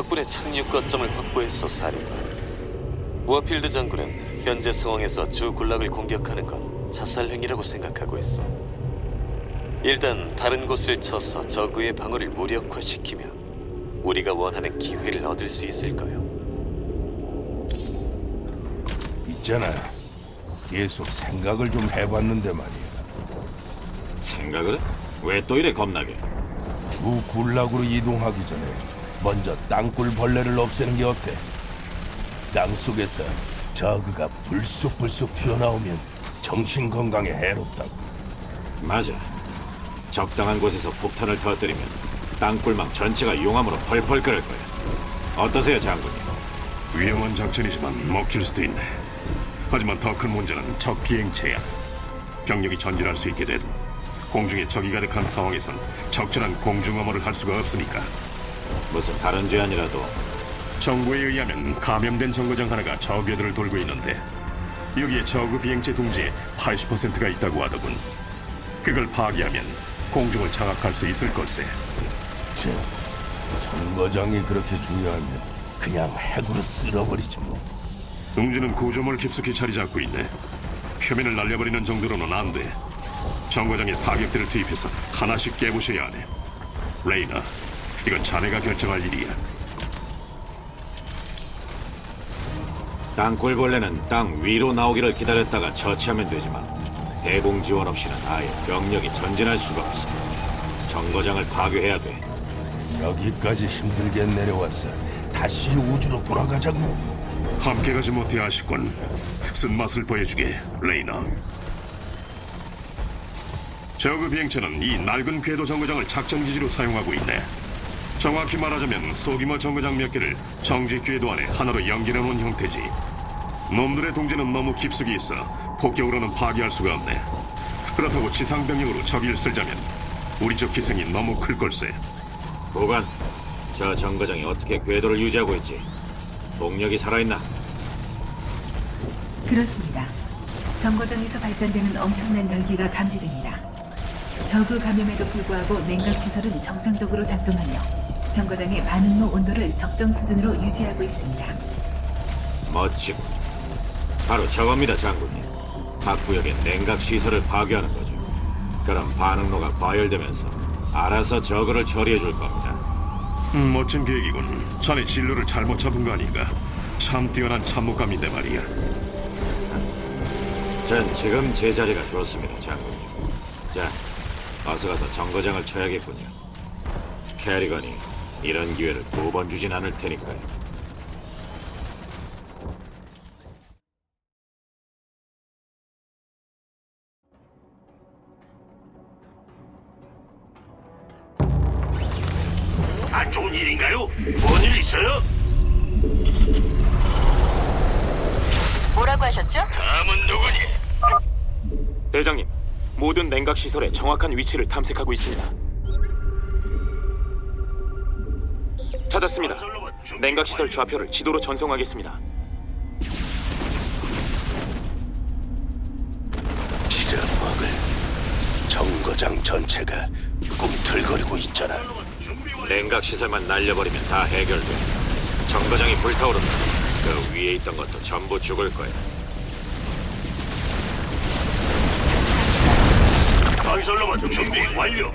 덕분에 착륙 거점을 확보했어, 사령관. 워필드 장군은 현재 상황에서 주 군락을 공격하는 건 자살 행위라고 생각하고 있어. 일단 다른 곳을 쳐서 적의 방어를 무력화시키면 우리가 원하는 기회를 얻을 수 있을 거요. 있잖아. 계속 생각을 좀 해봤는데 말이야. 생각을? 왜 또 이래 겁나게? 주 군락으로 이동하기 전에 먼저 땅굴 벌레를 없애는 게 어때? 땅 속에서 저그가 불쑥불쑥 튀어나오면 정신 건강에 해롭다고. 맞아. 적당한 곳에서 폭탄을 터뜨리면 땅굴망 전체가 용암으로 펄펄 끓을 거야. 어떠세요, 장군님? 위험한 작전이지만 먹힐 수도 있네. 하지만 더 큰 문제는 적 비행체야. 병력이 전진할 수 있게 돼도 공중에 적이 가득한 상황에선 적절한 공중 엄호를 할 수가 없으니까. 무슨 다른 죄안이라도 정부에 의하면 감염된 정거장 하나가 저 궤도를 돌고 있는데 여기에 저그 비행체 둥지의 80%가 있다고 하더군. 그걸 파괴하면 공중을 장악할 수 있을 걸세. 참, 정거장이 그렇게 중요하면 그냥 핵으로 쓸어버리지 뭐. 둥지는 구조물 깊숙이 자리 잡고 있네. 표면을 날려버리는 정도로는 안 돼. 정거장에 타격들을 투입해서 하나씩 깨부셔야 하네. 레이나, 이건 자네가 결정할 일이야. 땅굴벌레는 땅 위로 나오기를 기다렸다가 처치하면 되지만 대공 지원 없이는 아예 병력이 전진할 수가 없어. 정거장을 파괴해야 돼. 여기까지 힘들게 내려왔어. 다시 우주로 돌아가자고. 함께 가지 못해 아쉽군. 쓴맛을 보여주게, 레이나. 저그 비행체는 이 낡은 궤도 정거장을 작전기지로 사용하고 있네. 정확히 말하자면 소규모 정거장 몇 개를 정지 궤도 안에 하나로 연결해 놓은 형태지. 놈들의 동지는 너무 깊숙이 있어 폭격으로는 파괴할 수가 없네. 그렇다고 지상 병력으로 적의를 쓸자면 우리 쪽 희생이 너무 클 걸세. 보관, 저 정거장이 어떻게 궤도를 유지하고 있지? 동력이 살아있나? 그렇습니다. 정거장에서 발산되는 엄청난 열기가 감지됩니다. 저그 감염에도 불구하고 냉각 시설은 정상적으로 작동하며 정거장의 반응로 온도를 적정 수준으로 유지하고 있습니다. 멋지고. 바로 저겁니다, 장군님. 각 구역의 냉각 시설을 파괴하는 거죠. 그럼 반응로가 과열되면서 알아서 저거를 처리해 줄 겁니다. 음, 멋진 계획이군. 자네 진로를 잘못 잡은 거 아닌가? 참 뛰어난 참모감인데 말이야. 전 지금 제 자리가 좋습니다, 장군님. 자, 어서 가서 정거장을 쳐야겠군요. 캐리건이 이런 기회를 두 번 주진 않을 테니까요. 안 좋은 일인가요? 뭔 일 있어요? 뭐라고 하셨죠? 다음은 누구니? 대장님, 모든 냉각 시설의 정확한 위치를 탐색하고 있습니다. 찾았습니다. 냉각 시설 좌표를 지도로 전송하겠습니다. 지저먹을 정거장 전체가 꿈틀거리고 있잖아. 냉각 시설만 날려버리면 다 해결돼. 정거장이 불타오른다. 그 위에 있던 것도 전부 죽을 거야. 건설로만 준비 완료.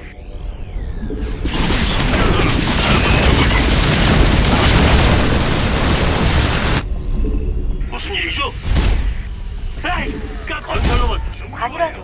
관이라도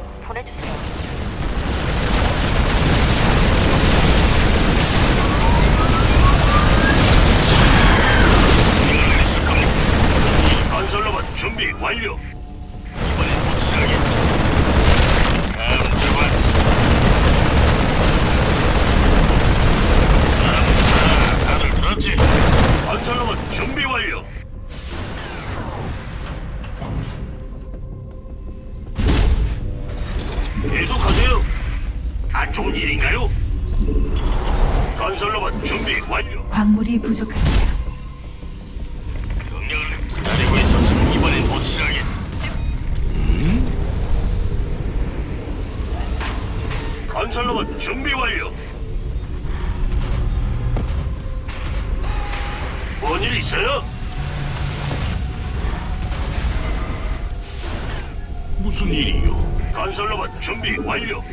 건설로만 준비 완료. 광물이 부족합니다. 명령을 기다리고 있었으면 이번엔 확실하게. 건설로봇 준비 완료. 뭔일 있어요? 무슨 일이요? 건설로봇 준비 완료.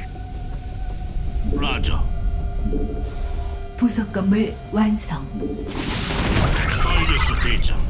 라자. 부속 건물 완성. 알겠어, 대장.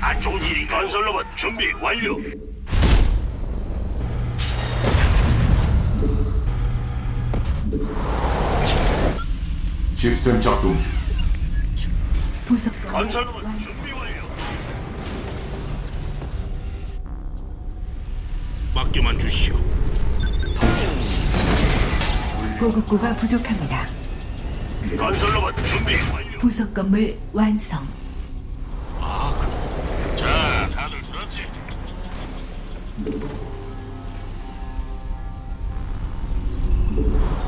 안 좋은 일이 건설로봇 준비 완료. 시스템 작동 중 부속 건물 건설로봇. 준비 완료. 맡겨만 주시오. 보급고가 부족합니다. 건설로봇 준비 완료. 부속 건물 완성.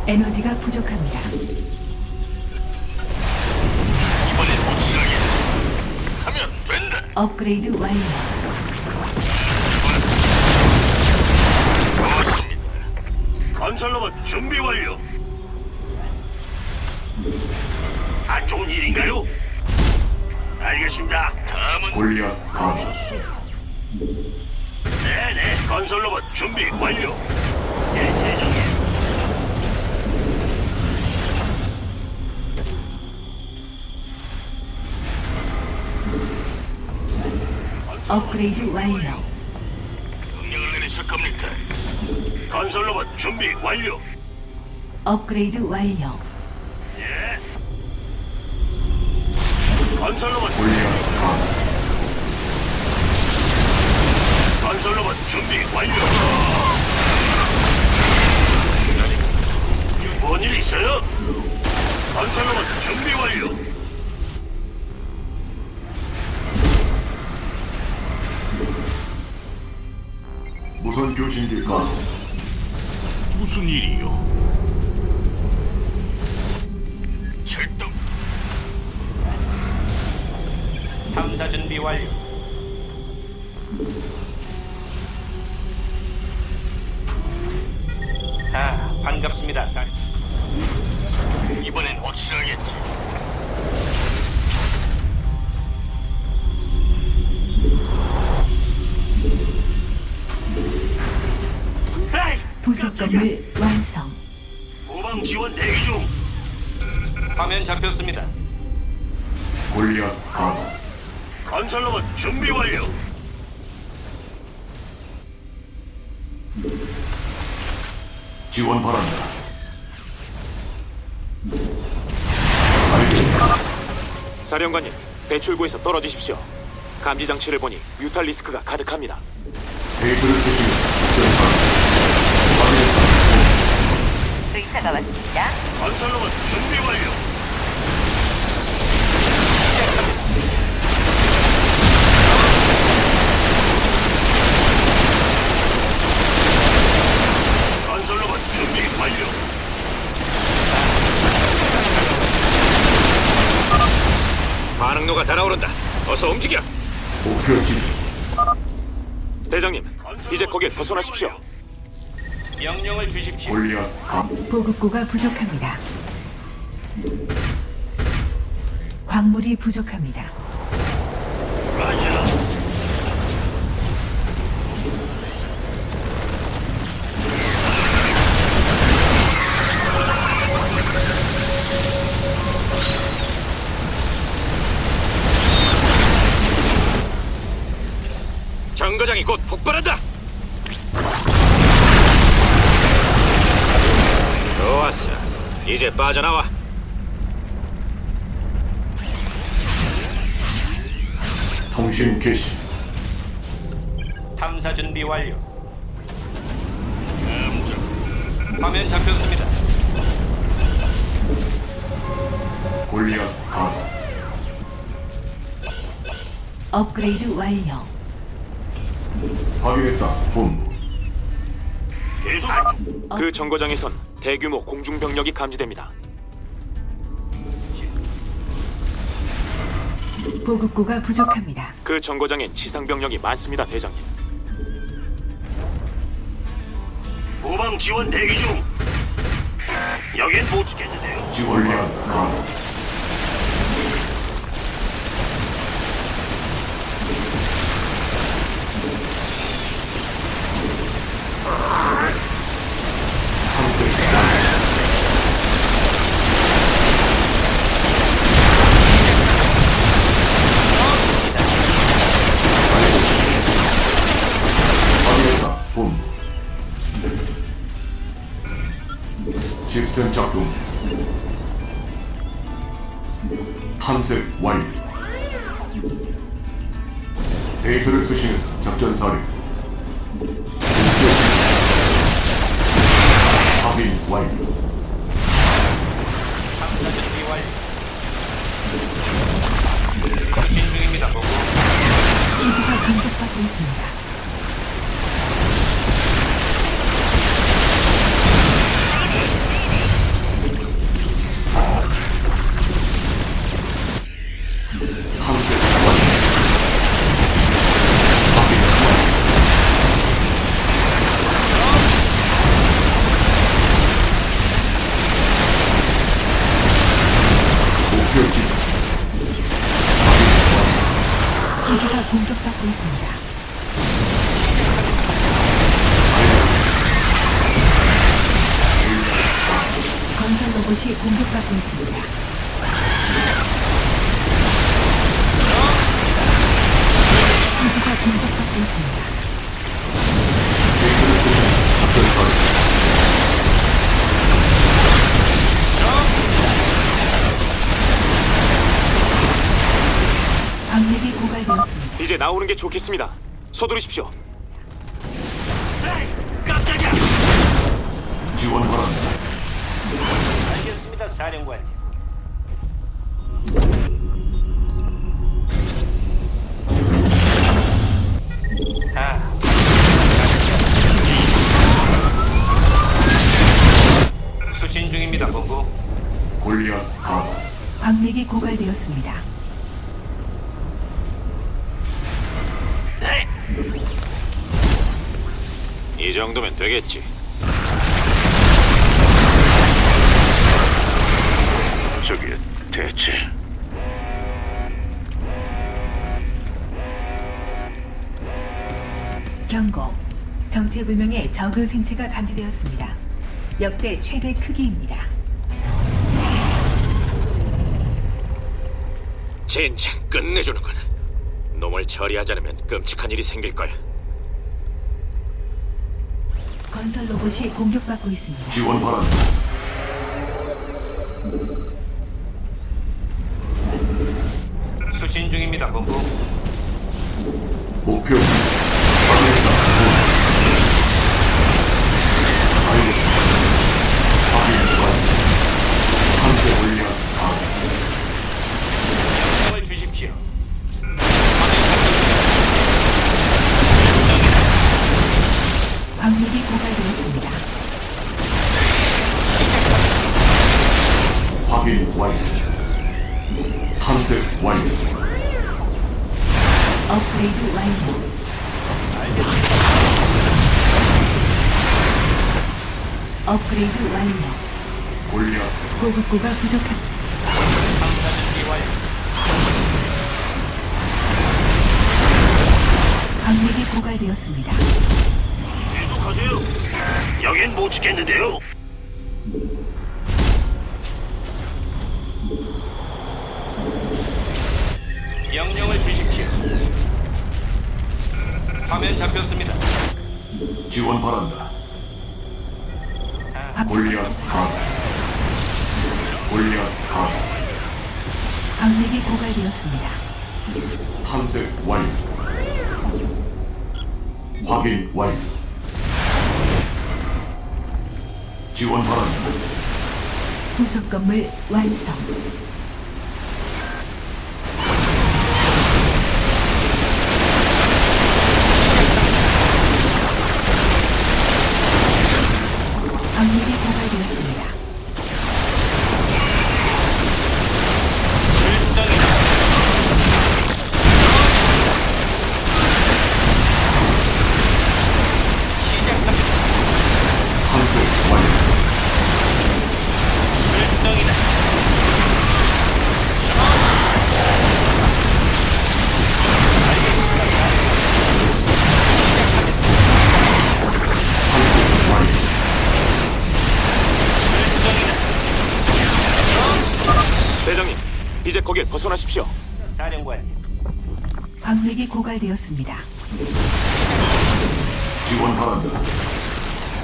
에너지가 부족합니다. 이번엔 확실하게 하면 된다. 업그레이드 완료. 좋습니다. 건설로봇 준비 완료. 안 좋은 일인가요? 알겠습니다. 다음은 골리앗 가도 네네. 건설 로봇 준비 완료. 예, 대장님. 업그레이드 완료. 명령을 내리실 겁니까? 건설 로봇 준비 완료. 업그레이드 완료. 예. 건설 로봇 골리앗 가도 건설로봇 준비 완료. 뭔일 있어요? 건설로봇 준비 완료. 교신기 가도 무슨 일이요? 후방 지원 대기 중. 화면 잡혔습니다. 골리앗 가도 건설로봇 준비 완료. 지원 바란다 알겠다 사령관님, 배출구에서 떨어지십시오. 감지 장치를 보니 뮤탈 리스크가 가득합니다. 데이터를 주시면 작전 사 의사가 왔습니다. 건설로봇 준비 완료. 건설로봇 준비 완료. 반응로가 달아오른다. 어서 움직여. 목표 지점 대장님, 이제 거길 벗어나십시오. 명령을 주십시오. 가도 보급고가 부족합니다. 광물이 부족합니다. 라자. 정거장이 곧 폭발한다. 좋았어. 이제 빠져나와. 통신 개시. 탐사 준비 완료. 화면 잡혔습니다. 골리앗 가도. 업그레이드 완료. 확인했다. 본부. 계속 그 정거장에선 대규모 공중 병력이 감지됩니다. 보급고가 부족합니다. 그 정거장엔 지상 병력이 많습니다, 대장님. 후방 지원 대기 중. 여긴 못 지켰는데요. 골리앗 가 시스 이제 나오는 게 좋겠습니다. 서두르십시오. 깜짝이야. 지원 바란다. 알겠습니다, 사령관님. 아, 수신 중입니다, 본부. 골리앗 가도. 방력이 고갈되었습니다. 이 정도면 되겠지. 저게 대체 경고. 정체불명의 저그 생체가 감지되었습니다. 역대 최대 크기입니다. 진짜 끝내주는군. 놈을 처리하지 않으면 끔찍한 일이 생길 거야. 건설 로봇이 공격받고 있습니다. 지원 바란다. 수신 중입니다, 본부. 목표 업그레이드 완료. 골리앗 보급고가 부족합니다. 방력이 고갈되었습니다. 계속하세요. 여긴 못 지켰는데요. 명령을 주십시오. 화면 잡혔습니다. 지원 바란다. 골리앗 가도. 골리앗 가도. 광맥이 고갈되었습니다. 탐색 완료. 확인 완료. 지원 바란다. 부속 건물 완성. 벗어나십시오. 사령관님. 광맥이 고갈되었습니다. 지원 바란다.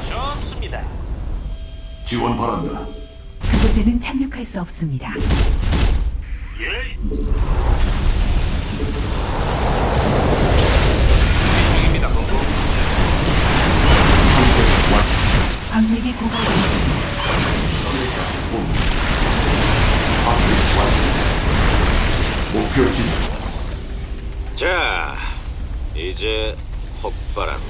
좋습니다. 지원 바란다. 그곳에는 착륙할 수 없습니다. 예. 본부. 탐색. 광맥이 고갈되었습니다. 목표 지점. 자, 이제 폭발한다.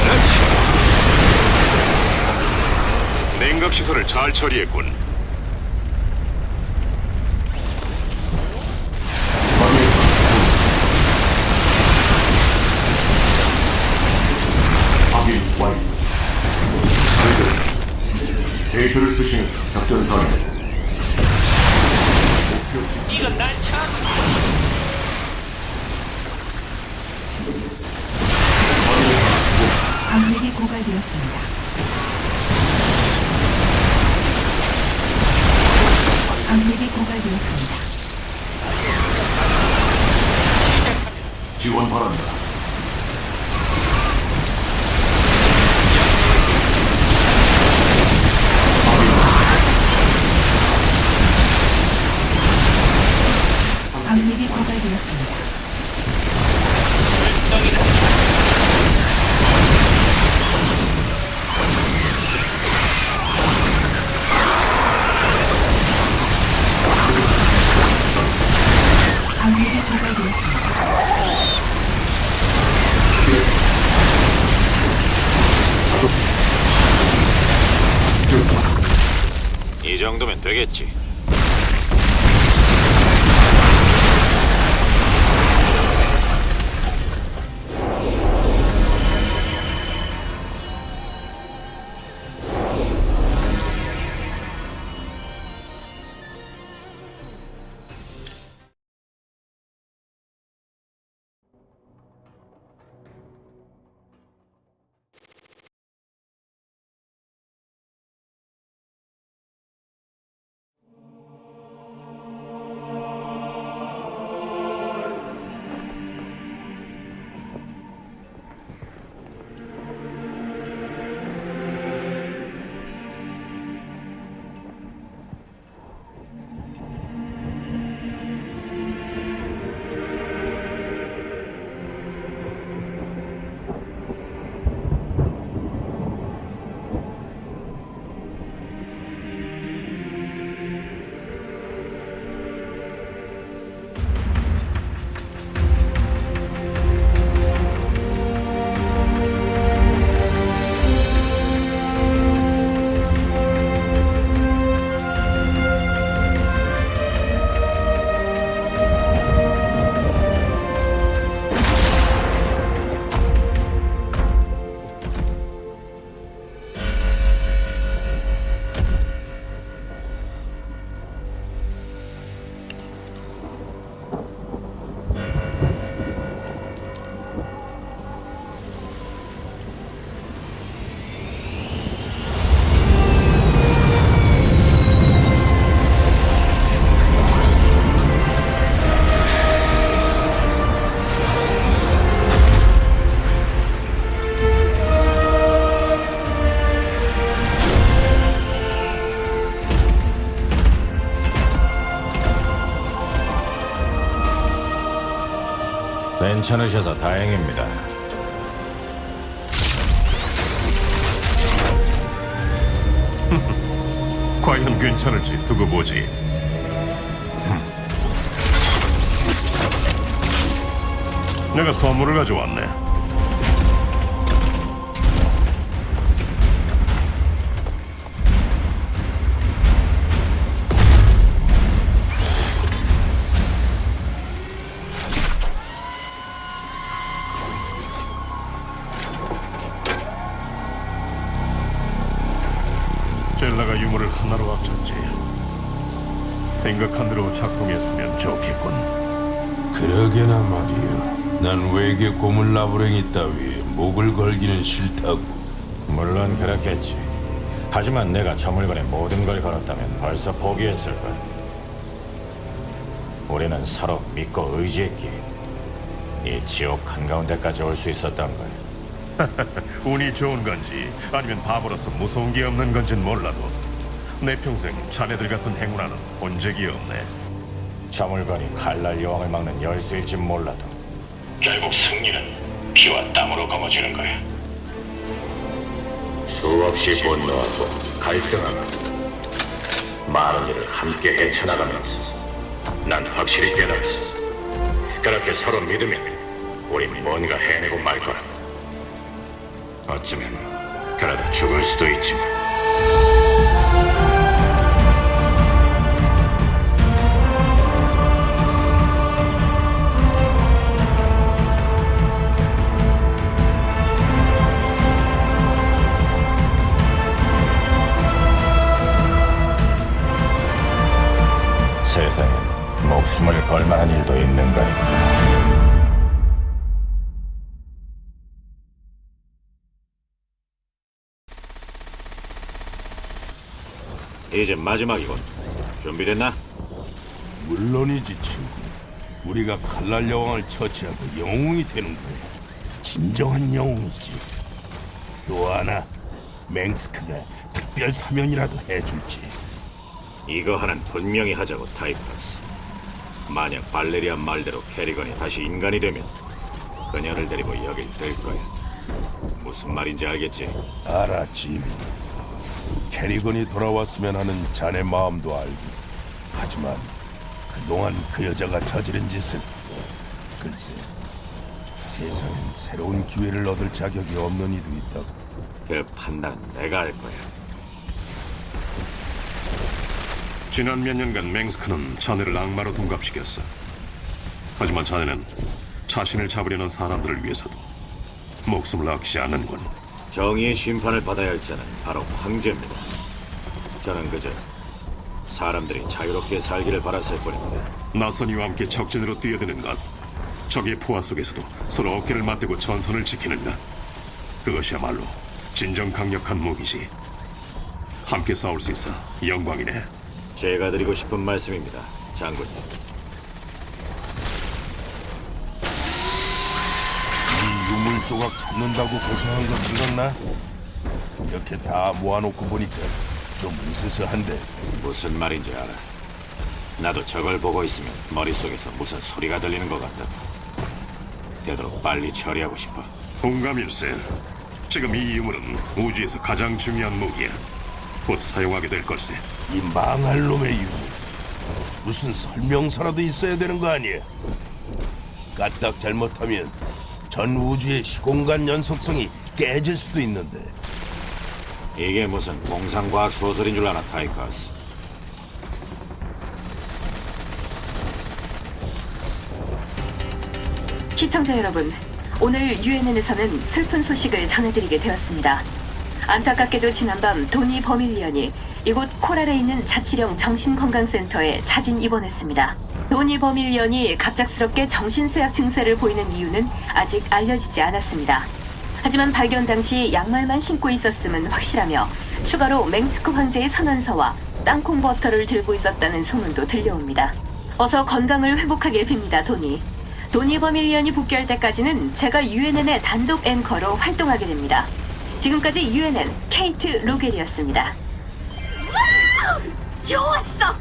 그렇지. 냉각 시설을 잘 처리했군. 확인. 완료. 데이터를 수신해 작전 사례. 광맥이 고갈되었습니다. 광맥이 고갈되었습니다. 지원 바란다. 이 정도면 되겠지. 괜찮으셔서 다행입니다. 과연 괜찮을지 두고 보지. 내가 선물을 가져왔네. 생각한 대로 작동했으면 좋겠군. 그러게나 말이요. 난 외계 고물 나부랭이 따위에 목을 걸기는 싫다고. 물론 그렇겠지. 하지만 내가 저 물건에 모든 걸 걸었다면 벌써 포기했을 걸. 우리는 서로 믿고 의지했기에 이 지옥 한가운데까지 올 수 있었던 걸. 운이 좋은 건지 아니면 바보라서 무서운 게 없는 건진 몰라도 내 평생 자네들 같은 행운아는 본 적이 없네. 저 물건이 칼날 여왕을 막는 열쇠일지 몰라도 결국 승리는 피와 땀으로 거머쥐는 거야. 수없이 분노하고 갈등하고 많은 일을 함께 헤쳐나가면서 난 확실히 깨달았어. 그렇게 서로 믿으면 우린 뭔가 해내고 말 거라. 어쩌면 그러다 죽을 수도 있지만. 목숨을 걸 만한 일도 있는 거니까. 이제 마지막이군. 준비됐나? 물론이지 친구. 우리가 칼날 여왕을 처치하고 영웅이 되는 거야. 진정한 영웅이지. 또 하나, 맹스크가 특별 사면이라도 해줄지. 이거 하나는 분명히 하자고 타이퍼스. 만약 발레리아 말대로 캐리건이 다시 인간이 되면 그녀를 데리고 여길 들 거야. 무슨 말인지 알겠지? 알아, 지미. 캐리건이 돌아왔으면 하는 자네 마음도 알고. 하지만 그동안 그 여자가 저지른 짓은 글쎄 세상엔 새로운 기회를 얻을 자격이 없는 이도 있다고. 그 판단은 내가 할 거야. 지난 몇 년간 맹스크는 자네를 악마로 둔갑시켰어. 하지만 자네는 자신을 잡으려는 사람들을 위해서도 목숨을 아끼지 않는군. 정의의 심판을 받아야 할 자는 바로 황제입니다. 저는 그저 사람들이 자유롭게 살기를 바랐을 뿐입니다. 낯선 이와 함께 적진으로 뛰어드는 것, 적의 포화 속에서도 서로 어깨를 맞대고 전선을 지키는 것, 그것이야말로 진정 강력한 무기지. 함께 싸울 수 있어 영광이네. 제가 드리고 싶은 말씀입니다, 장군님. 이 유물 조각 찾는다고 고생한 거 생각나? 이렇게 다 모아놓고 보니까 좀 으스스한데 무슨 말인지 알아. 나도 저걸 보고 있으면 머릿속에서 무슨 소리가 들리는 것 같다. 되도록 빨리 처리하고 싶어. 동감일세. 지금 이 유물은 우주에서 가장 중요한 무기야. 곧 사용하게 될 걸세. 이 망할 놈의 유물 무슨 설명서라도 있어야 되는 거 아니야? 까딱 잘못하면 전 우주의 시공간 연속성이 깨질 수도 있는데 이게 무슨 공상과학 소설인 줄 아나, 타이커스. 시청자 여러분, 오늘 UNN에서는 슬픈 소식을 전해드리게 되었습니다. 안타깝게도 지난밤 도니 버밀리언이 이곳 코랄에 있는 자치령 정신건강센터에 자진 입원했습니다. 도니 버밀리언이 갑작스럽게 정신쇠약 증세를 보이는 이유는 아직 알려지지 않았습니다. 하지만 발견 당시 양말만 신고 있었음은 확실하며 추가로 맹스크 황제의 선언서와 땅콩 버터를 들고 있었다는 소문도 들려옵니다. 어서 건강을 회복하길 빕니다, 도니. 도니 버밀리언이 복귀할 때까지는 제가 UNN의 단독 앵커로 활동하게 됩니다. 지금까지 유엔은 케이트 로겔이었습니다. 와우! 좋았어!